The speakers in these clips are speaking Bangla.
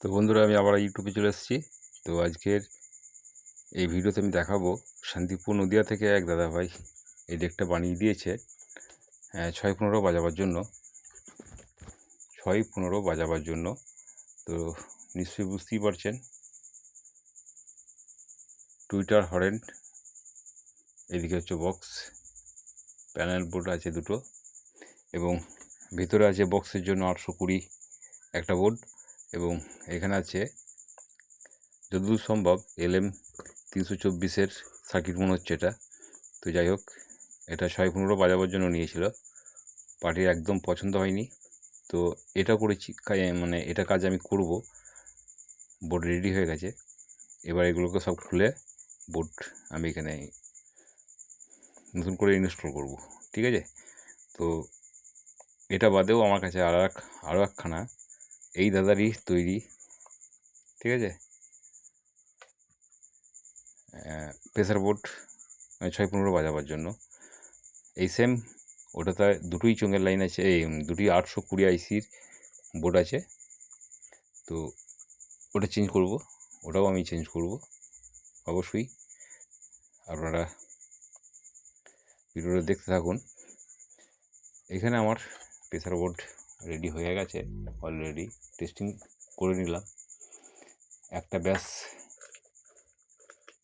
তো বন্ধুরা আমি আবার ইউটিউবে চলে এসেছি। তো আজকের এই ভিডিওতে আমি দেখাবো শান্তিপুর নদিয়া থেকে এক দাদা ভাই এই ডেকটা বানিয়ে দিয়েছে হ্যাঁ, ছয় পনেরো বাজাবার জন্য। ছয় পনেরো বাজাবার জন্য। তো নিশ্চয়ই বুঝতেই পারছেন টুইটার হরেন এদিকে হচ্ছে বক্স প্যানেল বোর্ড আছে দুটো এবং ভিতরে আছে বক্সের জন্য আটশো কুড়ি একটা বোর্ড। এবং এখানে আছে, যতদূর সম্ভব এলএম তিনশো চব্বিশের সার্কিট মনে হচ্ছে এটা। তো যাই হোক, এটা ছয় পনেরো বাজাবার জন্য নিয়েছিল। পার্টির একদম পছন্দ হয়নি। তো এটা করেছি মানে এটা কাজ আমি করব। বোর্ড রেডি হয়ে গেছে। এবার এগুলোকে সব খুলে বোর্ড আমি এখানে নতুন করে ইনস্টল করব। ঠিক আছে? তো এটা বাদেও আমার কাছে আর এক আরও একখানা এই দাদারই তৈরি, ঠিক আছে? প্রেসার বোর্ড ছয় পনেরো বাজাবার জন্য। এই সেম ওটাতে দুটোই চোঙের লাইন আছে, এই দুটি আটশো কুড়ি আইসির বোর্ড আছে। তো ওটা চেঞ্জ করব, ওটাও আমি চেঞ্জ করব, অবশ্যই। আপনারা ভিডিওটা দেখতে থাকুন। এখানে আমার প্রেসার বোর্ড রেডি হয়ে গেছে অলরেডি টেস্টিং করে নিলাম। একটা ব্যাস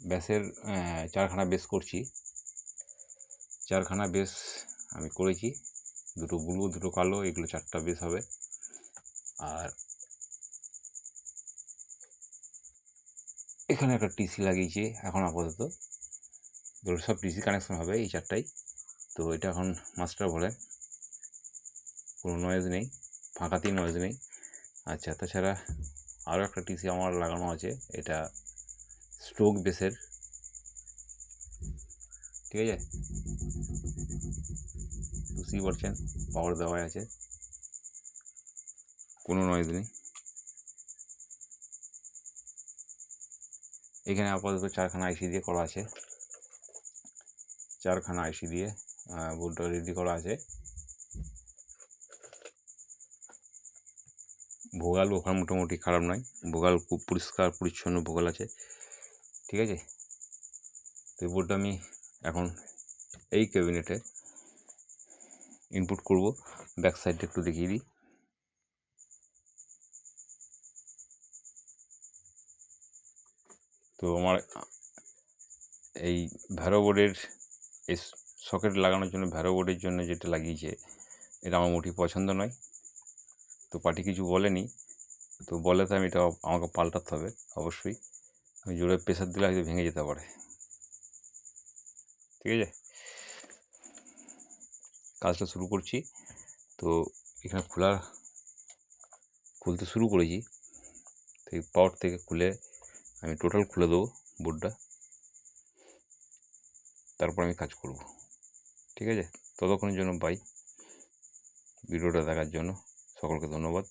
ব্যাসের চারখানা বেস করছি। চারখানা বেস আমি করেছি। দুটো ব্লু দুটো কালো এগুলো চারটা বেস হবে। আর এখানে একটা টিসি লাগিয়েছি এখন আপাতত। এগুলো সব টিসি কানেকশন হবে এই চারটাই। তো এটা এখন মাস্টার বলে কোনো নয়েজ নেই, ফাঁকাতেই নয়েজ নেই। আচ্ছা তাছাড়া আরও একটা টিসি আমার লাগানো আছে, এটা স্ট্রোক বেসের ঠিক আছে? বুঝতেই পারছেন পাওয়ার দেওয়া আছে। কোনো নয়েজ নেই। এখানে আপাতত চারখানা আইসি দিয়ে করা আছে। চারখানা আইসি দিয়ে বোর্ডটা রেডি করা আছে। ভোগাল ওখানে মোটামুটি খারাপ নয়। ভোগাল খুব পরিষ্কার, পরিচ্ছন্ন ভোগাল আছে। ঠিক আছে? তো এই বোর্ডটা আমি এখন এই ক্যাবিনেটে ইনপুট করব। ব্যাক সাইডটা একটু দেখিয়ে দিই। তো আমার এই ভ্যারো বোর্ডের এই সকেট লাগানোর জন্য ভ্যারো বোর্ডের জন্য যেটা লাগিয়েছে, এটা আমার মোটেই পছন্দ নয়। তো পার্টি কিছু বলেনি। তো বলে তো আমি এটা আমাকে পাল্টাতে হবে, অবশ্যই। আমি জোরে প্রেশার দিলে হয়তো ভেঙে যেতে পারে। ঠিক আছে? কাজটা শুরু করছি। তো এখানে খোলা, খুলতে শুরু করেছি। তো এই পাওয়ার থেকে খুলে আমি টোটাল খুলে দেবো বোর্ডটা তারপর আমি কাজ করব। ঠিক আছে? ততক্ষণের জন্য বাই ভিডিওটা দেখার জন্য। সকলকে ধন্যবাদ